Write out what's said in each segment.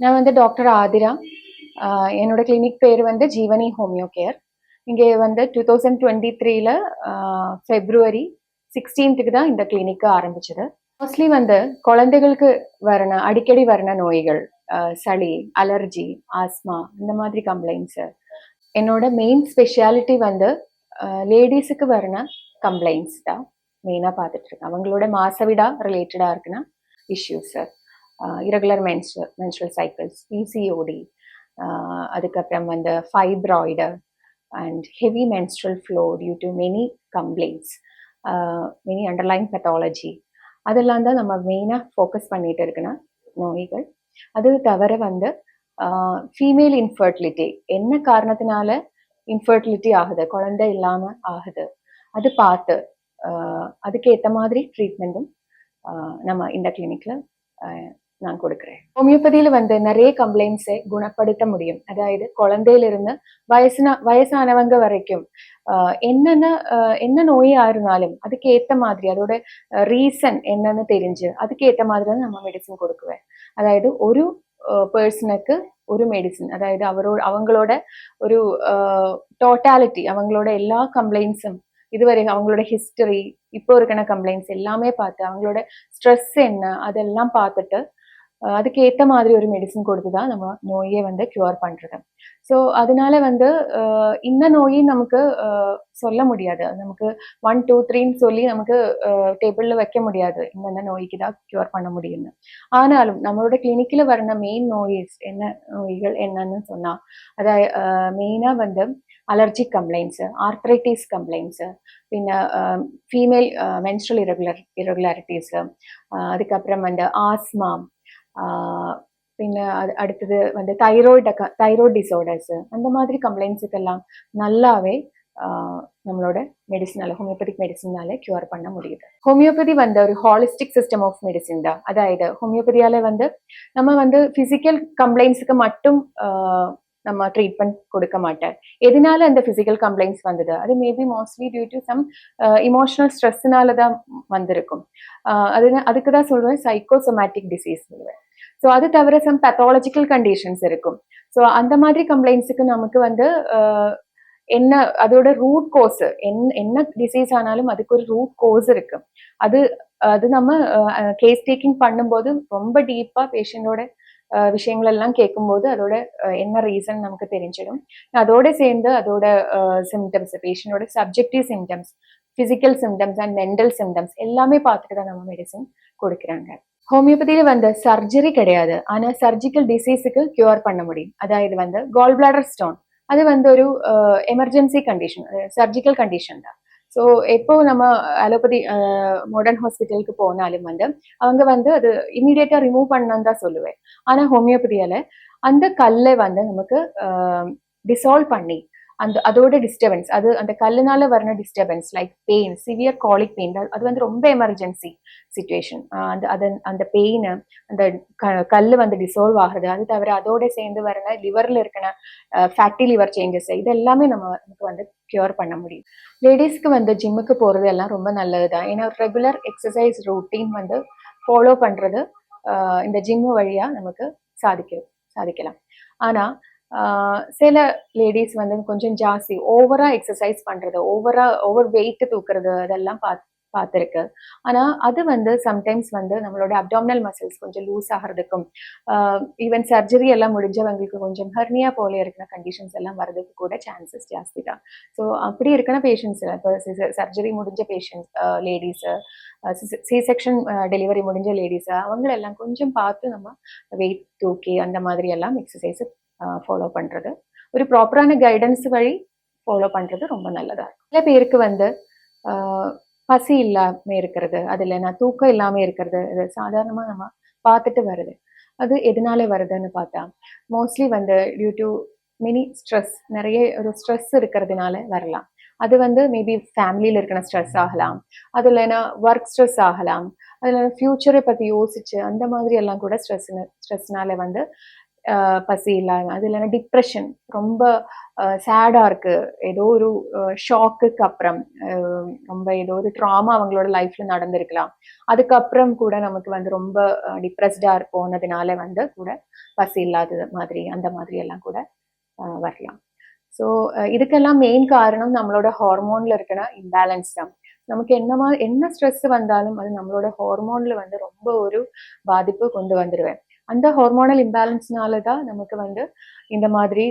நான் வந்து டாக்டர் ஆதிரா. என்னோட கிளினிக் பேர் வந்து ஜீவனி ஹோமியோ கேர். இங்கே வந்து டூ தௌசண்ட் டுவெண்ட்டி த்ரீல ஃபெப்ரவரி சிக்ஸ்டீன்த்துக்கு தான் இந்த கிளினிக்கு ஆரம்பிச்சது. மோஸ்ட்லி வந்து குழந்தைகளுக்கு வரண அடிக்கடி வரண நோய்கள் சளி அலர்ஜி ஆஸ்மா இந்த மாதிரி கம்ப்ளைண்ட்ஸு என்னோட மெயின் ஸ்பெஷாலிட்டி வந்து லேடிஸுக்கு வரண கம்ப்ளைண்ட்ஸ் தான். மெயினாக பார்த்துட்ருக்கேன் அவங்களோட மாசவிடா ரிலேட்டடாக இருக்குன்னா sir irregular menstrual menstrual cycles PCOD அதுக்கப்புறம் வந்து fibroid and heavy menstrual flow due to many complaints many underline pathology அதெல்லாம் தான் நம்ம மெயினாக ஃபோக்கஸ் பண்ணிட்டு இருக்குன்னா நோய்கள். அது தவிர வந்து ஃபீமேல் இன்ஃபர்டிலிட்டி என்ன காரணத்தினால இன்ஃபர்டிலிட்டி ஆகுது? குழந்தை இல்லாமல் ஆகுது. அது பார்த்து அதுக்கு ஏற்ற மாதிரி ட்ரீட்மெண்ட்டும் நம்ம இந்த கிளினிக்கில் நான் கொடுக்குறேன் ஹோமியோபதியில வந்து நிறைய கம்ப்ளைண்ட்ஸை குணப்படுத்த முடியும் அதாவது குழந்தையிலிருந்து வயசுனா வயசானவங்க வரைக்கும் ஆஹ் என்னென்ன ஆஹ் என்ன நோயா இருந்தாலும் அதுக்கு ஏத்த மாதிரி அதோட ரீசன் என்னன்னு தெரிஞ்சு அதுக்கு ஏத்த மாதிரி தான் நம்ம மெடிசன் கொடுக்குவேன் அதாவது ஒரு பர்சனுக்கு ஒரு மெடிசன் அதாவது அவரோட அவங்களோட ஒரு டோட்டாலிட்டி அவங்களோட எல்லா கம்ப்ளைண்ட்ஸும் இதுவரை அவங்களோட ஹிஸ்டரி இப்போ இருக்கிற கம்ப்ளைண்ட்ஸ் எல்லாமே பார்த்து அவங்களோட ஸ்ட்ரெஸ் என்ன அதெல்லாம் பார்த்துட்டு அஹ் அதுக்கு ஏற்ற மாதிரி ஒரு மெடிசன் கொடுத்து தான் நம்ம நோயை வந்து க்யூர் பண்ணுறது ஸோ அதனால வந்து இந்த நோயும் நமக்கு சொல்ல முடியாது. நமக்கு ஒன் டூ த்ரீன்னு சொல்லி நமக்கு டேபிளில் வைக்க முடியாது. இந்தந்த நோய்க்கு தான் க்யூர் பண்ண முடியும்னு. ஆனாலும் நம்மளோட கிளினிக்கில் வர மெயின் நோய்ஸ் என்ன நோய்கள் என்னன்னு சொன்னால் அதை மெயினாக வந்து அலர்ஜிக் கம்ப்ளைண்ட்ஸு ஆர்த்ரைட்டிஸ் கம்ப்ளைண்ட்ஸு பின்ன ஃபீமேல் மென்ஸ்ட்ரல் இரகுலர் இரகுலாரிட்டிஸு அதுக்கப்புறம் வந்து ஆஸ்மா பின்ன அது அடுத்தது வந்து தைராய்டு தைராய்டு டிசார்டர்ஸு அந்த மாதிரி கம்ப்ளைண்ட்ஸுக்கெல்லாம் நல்லாவே நம்மளோட மெடிசனால ஹோமியோபதிக் மெடிசனால க்யூர் பண்ண முடியுது. ஹோமியோபதி வந்து ஒரு ஹாலிஸ்டிக் சிஸ்டம் ஆஃப் மெடிசின் தான். அதாவது ஹோமியோபதியால வந்து நம்ம வந்து ஃபிசிக்கல் கம்ப்ளைண்ட்ஸுக்கு மட்டும் நம்ம ட்ரீட்மெண்ட் கொடுக்க மாட்டார். எதனால அந்த ஃபிசிக்கல் கம்ப்ளைண்ட்ஸ் வந்தது? அது maybe mostly due to some emotional ஸ்ட்ரெஸ்ஸுனால தான் வந்திருக்கும். Uh, அது அதுக்கு தான் சொல்லுவேன் சைக்கோசோமேட்டிக் டிசீஸ் சொல்லுவேன் ஸோ அது தவிர சம் பேத்தாலஜிக்கல் கண்டிஷன்ஸ் இருக்கும். ஸோ அந்த மாதிரி கம்ப்ளைண்ட்ஸுக்கு நமக்கு வந்து uh, என்ன அதோட ரூட் கோஸ் என் என்ன டிசீஸ் ஆனாலும் அதுக்கு ஒரு ரூட் கோஸ் இருக்கு. அது அது நம்ம uh, கேஸ் டேக்கிங் பண்ணும்போது ரொம்ப டீப்பாக பேஷண்டோட விஷயங்கள் எல்லாம் கேட்கும்போது அதோட என்ன ரீசன் நமக்கு தெரிஞ்சிடும் அதோட சேர்ந்து அதோட symptoms பேஷண்டோட subjective symptoms physical symptoms and mental symptoms எல்லாமே பார்த்துட்டு தான் நம்ம மெடிசன் கொடுக்குறாங்க ஹோமியோபதியில வந்து சர்ஜரி கிடையாது ஆனா சர்ஜிக்கல் டிசீஸுக்கு கியூர் பண்ண முடியும் அதாவது வந்து கால் பிளாடர் ஸ்டோன் அது வந்து ஒரு எமர்ஜென்சி கண்டிஷன் சர்ஜிக்கல் கண்டிஷன் தான் ஸோ எப்போ நம்ம அலோபதி மாடர்ன் ஹாஸ்பிட்டலுக்கு போனாலும் வந்து அவங்க வந்து அது இமீடியட்டா ரிமூவ் பண்ணணும் தான் சொல்லுவேன். ஆனா ஹோமியோபதியால அந்த கல்லை வந்து நமக்கு டிசால்வ் பண்ணி அந்த அதோட டிஸ்டர்பன்ஸ் அது அந்த கல்லுனால வர disturbance like pain severe colic pain அது வந்து ரொம்ப எமர்ஜென்சி சுச்சுவேஷன் அந்த அதன் அந்த பெயின் அந்த கல் வந்து டிசால்வ் ஆகுது அது தவிர அதோட சேர்ந்து வர லிவர்ல இருக்கிற ஃபேட்டி லிவர் சேஞ்சஸ் இது எல்லாமே நம்ம நமக்கு வந்து கியூர் பண்ண முடியும். லேடிஸ்க்கு வந்து ஜிம்முக்கு போறது எல்லாம் ரொம்ப நல்லது தான் ஏன்னா ரெகுலர் எக்ஸசைஸ் ரூட்டீன் வந்து ஃபாலோ பண்றது இந்த ஜிம்மு வழியா நமக்கு சாதிக்க சாதிக்கலாம். ஆனா சில லேடிஸ் வந்து கொஞ்சம் ஜாஸ்தி ஓவரா எக்ஸசைஸ் பண்றது ஓவரா ஓவர் வெயிட் தூக்குறது அதெல்லாம் பார்த்து பார்த்துருக்கு ஆனா அது வந்து சம்டைம்ஸ் வந்து நம்மளோட அப்டாமினல் மசில்ஸ் கொஞ்சம் லூஸ் ஆகிறதுக்கும் ஈவன் சர்ஜரி எல்லாம் முடிஞ்சவங்களுக்கு கொஞ்சம் ஹர்னியா போல இருக்கிற கண்டிஷன்ஸ் எல்லாம் வர்றதுக்கு கூட சான்சஸ் ஜாஸ்தி தான். ஸோ அப்படி இருக்கிற பேஷண்ட்ஸ் இப்போ சர்ஜரி முடிஞ்ச patients ladies C section delivery முடிஞ்ச லேடிஸ் அவங்களெல்லாம் கொஞ்சம் பார்த்து நம்ம வெயிட் தூக்கி அந்த மாதிரி எல்லாம் எக்ஸசைஸ் ஃபாலோ பண்ணுறது ஒரு ப்ராப்பரான கைடன்ஸ் வழி ஃபாலோ பண்ணுறது ரொம்ப நல்லதாக இருக்கும். சில பேருக்கு வந்து பசி இல்லாமல் இருக்கிறது அது இல்லைன்னா தூக்கம் இல்லாமல் இருக்கிறது இது சாதாரணமாக நம்ம பார்த்துட்டு வருது. அது எதனால வருதுன்னு பார்த்தா மோஸ்ட்லி வந்து டியூ டு மினி ஸ்ட்ரெஸ் நிறைய ஒரு ஸ்ட்ரெஸ் இருக்கிறதுனால வரலாம். அது வந்து மேபி ஃபேமிலியில் இருக்கிற ஸ்ட்ரெஸ் ஆகலாம். அது இல்லைன்னா ஒர்க் ஸ்ட்ரெஸ் ஆகலாம். அதில் ஃப்யூச்சரை பற்றி யோசிச்சு அந்த மாதிரி எல்லாம் கூட ஸ்ட்ரெஸ் ஸ்ட்ரெஸ்னால வந்து பசி இல்லாமல் அது இல்லைன்னா டிப்ரெஷன் ரொம்ப சேடாக இருக்குது ஏதோ ஒரு ஷாக்குக்கு அப்புறம் ரொம்ப ஏதோ ஒரு ட்ராமா அவங்களோட லைஃப்ல நடந்திருக்கலாம். அதுக்கப்புறம் கூட நமக்கு வந்து ரொம்ப டிப்ரெஸ்டாக போனதுனால வந்து கூட பசி இல்லாத மாதிரி அந்த மாதிரி எல்லாம் கூட வரலாம். ஸோ இதுக்கெல்லாம் மெயின் காரணம் நம்மளோட ஹார்மோன்ல இருக்கிற இம்பேலன்ஸ் தான். நமக்கு என்னமா என்ன ஸ்ட்ரெஸ் வந்தாலும் அது நம்மளோட ஹார்மோன்ல வந்து ரொம்ப ஒரு பாதிப்பு கொண்டு வந்துடுவேன் அந்த ஹார்மோனல் இம்பேலன்ஸ்னால தான் நமக்கு வந்து இந்த மாதிரி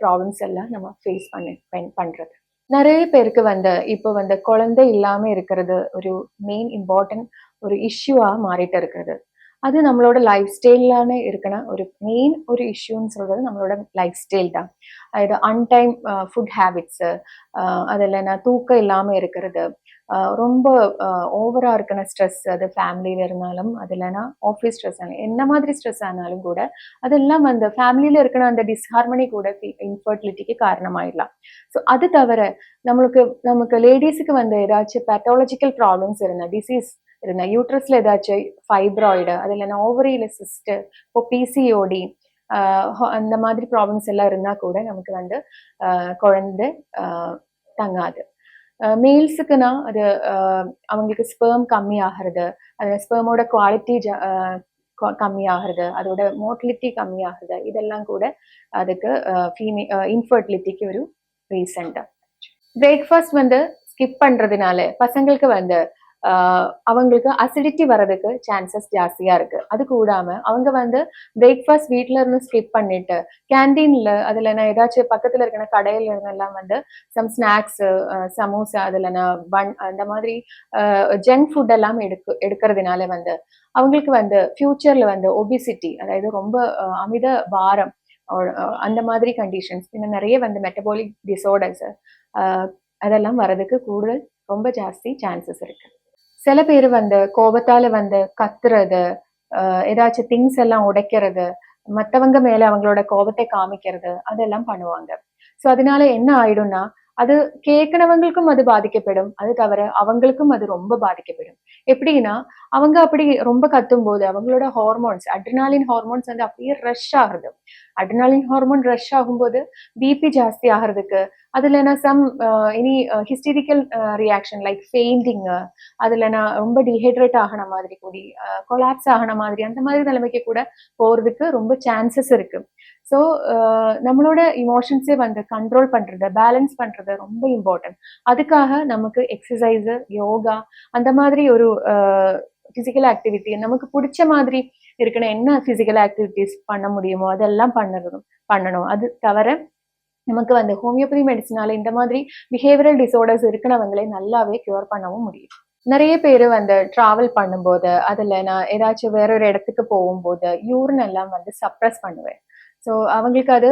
ப்ராப்ளம்ஸ் எல்லாம் நம்ம ஃபேஸ் பண்ணி பண்ணுறது பண்றது. நிறைய பேருக்கு வந்து இப்போ வந்து குழந்தை இல்லாம இருக்கிறது ஒரு மெயின் இம்பார்ட்டன்ட் ஒரு இஷ்யூவா மாறிட்டு இருக்கிறது அது நம்மளோட லைஃப் ஸ்டைலான இருக்கிற ஒரு மெயின் ஒரு இஷ்யூன்னு சொல்றது நம்மளோட லைஃப் ஸ்டைல் தான் அதாவது அன்டைம் ஃபுட் ஹேபிட்ஸு அது இல்லைன்னா தூக்கம் இல்லாமல் இருக்கிறது ரொம்ப ஓவரா இருக்கிற ஸ்ட்ரெஸ் அது ஃபேமிலியில இருந்தாலும் அது இல்லைன்னா ஆஃபீஸ் ஸ்ட்ரெஸ் என்ன மாதிரி ஸ்ட்ரெஸ் ஆனாலும் கூட அதெல்லாம் அந்த ஃபேமிலியில இருக்கிற அந்த டிஸ்ஹார்மனி கூட இன்ஃபர்டிலிட்டிக்கு காரணமாயிடலாம் ஸோ அது தவிர நம்மளுக்கு நமக்கு லேடிஸுக்கு வந்து ஏதாச்சும் பேத்தாலஜிக்கல் ப்ராப்ளம்ஸ் இருந்தா டிசீஸ் இருந்தா யூட்ரஸ்ல ஏதாச்சும் ஃபைப்ராய்டு அது இல்லைன்னா ஓவரியில சிஸ்ட் இப்போ பிசிஓடி அந்த மாதிரி ப்ராப்ளம்ஸ் எல்லாம் இருந்தா கூட நமக்கு வந்து குழந்தை தங்காது. மேல்ஸுக்குன்னா அது ஆஹ் அவங்களுக்கு ஸ்பெர்ம் கம்மி ஆகிறது அது ஸ்பெர்மோட குவாலிட்டி கம்மி ஆகிறது அதோட மோட்டிலிட்டி கம்மி ஆகுது இதெல்லாம் கூட அதுக்கு ஃபீமே இன்ஃபர்டிலிட்டிக்கு ஒரு ரீசெண்டாக பிரேக்ஃபாஸ்ட் வந்து ஸ்கிப் பண்ணுறதுனால பசங்களுக்கு வந்து அவங்களுக்கு அசிடிட்டி வர்றதுக்கு சான்சஸ் ஜாஸ்தியா இருக்கு. அது கூடாம அவங்க வந்து பிரேக்ஃபாஸ்ட் வீட்ல இருந்து ஸ்கிப் பண்ணிட்டு கேண்டீன்ல அதுல நான் ஏதாச்சும் பக்கத்துல இருக்கிற கடையில இருந்தெல்லாம் வந்து சம் ஸ்நாக்ஸ் சமோசா அதுல நான் பன் அந்த மாதிரி ஜங்க் ஃபுட் எல்லாம் எடுக்க எடுக்கிறதுனால வந்து அவங்களுக்கு வந்து ஃபியூச்சர்ல வந்து ஒபிசிட்டி அதாவது ரொம்ப அஹ், அமித பாரம் அந்த மாதிரி கண்டிஷன்ஸ் இன்னும் நிறைய வந்து மெட்டபாலிக் டிசார்டர்ஸ் அதெல்லாம் வர்றதுக்கு கூடுதல் ரொம்ப ஜாஸ்தி சான்சஸ் இருக்கு. சில பேர் வந்து கோபத்தால வந்து கத்துறது ஏதாச்சும் திங்ஸ் எல்லாம் உடைக்கிறது மத்தவங்க மேல அவங்களோட கோபத்தை காமிக்கிறது அதெல்லாம் பண்ணுவாங்க. சோ அதனால என்ன ஆயிடும்னா அது கேட்கணவங்களுக்கும் அது பாதிக்கப்படும். அது தவிர அவங்களுக்கும் அது ரொம்ப பாதிக்கப்படும். எப்படின்னா அவங்க அப்படி ரொம்ப கத்தும் போது அவங்களோட ஹார்மோன்ஸ் அட்ரினாலின் ஹார்மோன்ஸ் வந்து அப்படியே ரஷ் ஆகுது. அட்ரினாலின் ஹார்மோன் ரஷ் ஆகும்போது பிபி ஜாஸ்தி ஆகிறதுக்கு அதுல நான் some any hysterical reaction like fainting அதுலனா ரொம்ப டிஹைட்ரேட் ஆகின மாதிரி கூடி uh, கொலாப்ஸ் ஆகின மாதிரி அந்த மாதிரி நிலைமைக்கு கூட போறதுக்கு ரொம்ப சான்சஸ் இருக்கு. ஸோ uh, நம்மளோட இமோஷன்ஸே வந்து கண்ட்ரோல் பண்ணுறது பேலன்ஸ் பண்றது ரொம்ப இம்பார்ட்டன்ட் அதுக்காக நமக்கு எக்ஸசைஸ் யோகா அந்த மாதிரி ஒரு uh, ஃபிசிக்கல் ஆக்டிவிட்டி நமக்கு பிடிச்ச மாதிரி இருக்கணும். என்ன ஃபிசிக்கல் ஆக்டிவிட்டிஸ் பண்ண முடியுமோ அதெல்லாம் பண்ணணும். பண்ணணும். அது தவிர நமக்கு வந்து ஹோமியோபதி மெடிசினால இந்த மாதிரி பிஹேவியரல் டிசார்டர்ஸ் இருக்கிறவங்களே நல்லாவே கியூர் பண்ணவும் முடியும். நிறைய பேர் வந்து டிராவல் பண்ணும்போது அதில் நான் ஏதாச்சும் வேற ஒரு இடத்துக்கு போகும்போது யூரின் எல்லாம் வந்து சப்ரஸ் பண்ணுவேன். ஸோ அவங்களுக்கு அது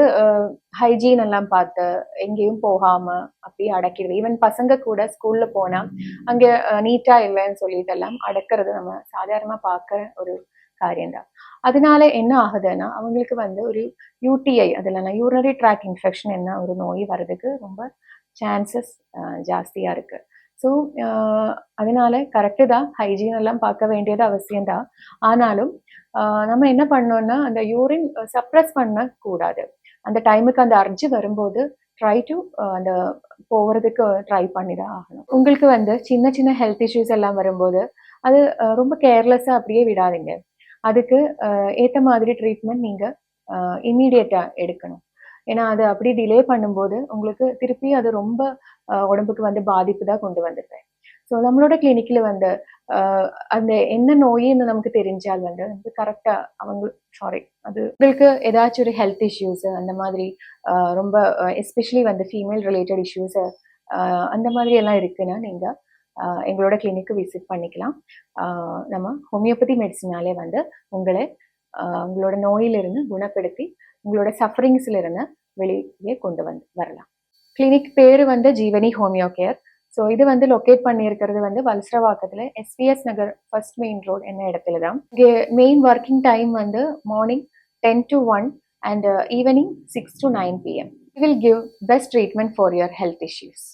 ஹைஜீன் எல்லாம் பார்த்து எங்கேயும் போகாம அப்படியே அடக்கிடுது ஈவன் பசங்க கூட ஸ்கூல்ல போனா அங்க நீட்டா இல்லைன்னு சொல்லிட்டு எல்லாம் அடக்கிறது நம்ம சாதாரணமா பார்க்க ஒரு காரியம்தான் அதனால என்ன ஆகுதுன்னா அவங்களுக்கு வந்து ஒரு யூடிஐ அதில் யூரினரி ட்ராக் இன்ஃபெக்ஷன் என்ன ஒரு நோய் வர்றதுக்கு ரொம்ப சான்சஸ் ஜாஸ்தியா இருக்கு. ஸோ அதனால கரெக்டு தான். ஹைஜீன் எல்லாம் பார்க்க வேண்டியது அவசியம்தான் ஆனாலும் ஆஹ் நம்ம என்ன பண்ணோம்னா அந்த யூரின் சப்ரஸ் பண்ண கூடாது அந்த டைமுக்கு அந்த அர்ஜி வரும்போது ட்ரை டு அந்த போகிறதுக்கு ட்ரை பண்ணி தான் ஆகணும். உங்களுக்கு வந்து சின்ன சின்ன ஹெல்த் இஷ்யூஸ் எல்லாம் வரும்போது அது ரொம்ப கேர்லெஸ்ஸாக அப்படியே விடாதீங்க. அதுக்கு ஏற்ற ஏத்த மாதிரி ட்ரீட்மெண்ட் நீங்க இம்மீடியட்டா எடுக்கணும். ஏன்னா அது அப்படி டிலே பண்ணும்போது உங்களுக்கு திருப்பி அது ரொம்ப உடம்புக்கு வந்து பாதிப்பு தான் கொண்டு வந்துடுறேன் ஸோ நம்மளோட கிளினிக்கில் வந்து ஆஹ் அந்த என்ன நோயின்னு நமக்கு தெரிஞ்சால் வந்து வந்து கரெக்டா அவங்க சாரி அது உங்களுக்கு ஏதாச்சும் ஒரு ஹெல்த் இஷ்யூஸ் அந்த மாதிரி ஆஹ் ரொம்ப எஸ்பெஷலி வந்து ஃபீமேல் ரிலேட்டட் இஷ்யூஸ் அந்த மாதிரி எல்லாம் இருக்குன்னா நீங்க எங்களோட கிளினிக்கு விசிட் பண்ணிக்கலாம். நம்ம ஹோமியோபதி மெடிசினாலே வந்து உங்களை உங்களோட நோயிலிருந்து குணப்படுத்தி உங்களோட சஃபரிங்ஸ்ல இருந்து வெளியே கொண்டு வந்து வரலாம். கிளினிக் பேரு வந்து ஜீவனி ஹோமியோ கேர் ஸோ இது வந்து லொக்கேட் பண்ணியிருக்கிறது வந்து வல்சரவாக்கத்தில் SBS Nagar first main road என்ன இடத்துல தான். இங்கே மெயின் ஒர்க்கிங் டைம் வந்து morning ten to one and evening six to nine PM will give best treatment for your health issues